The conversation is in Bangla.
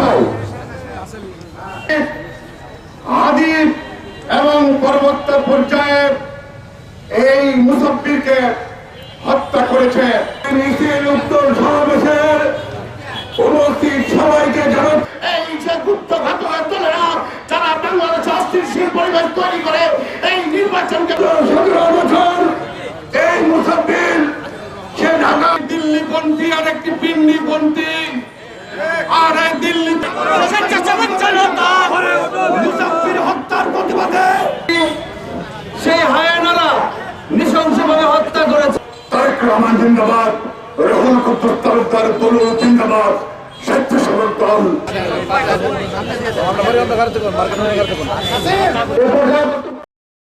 ভাই। আদি এবং এই মুসাফিরকে হত্যা করেছে। মিছিল উত্তর সমাবেশের উপস্থিত সবাইকে জানান, এই যে গুপ্ত ঘটনার দলেরা পরিবেশ তৈরি করে, এই নির্বাচনকে দিল্লিপন্থী আর একটি পিন্ডিপন্থী আর এক দিল্লি হত্যা মুসাফির হত্যার প্রতিবাদে সেই হায়ানারা নৃশংসভাবে হত্যা করেছে। তারেক রহমান জিন্দাবাদ রহুল কুদ্দুস তালুকদার তলু জিন্দাবাদ স্বেচ্ছাসেবক দল। এ পর্যায়ে বক্তব্য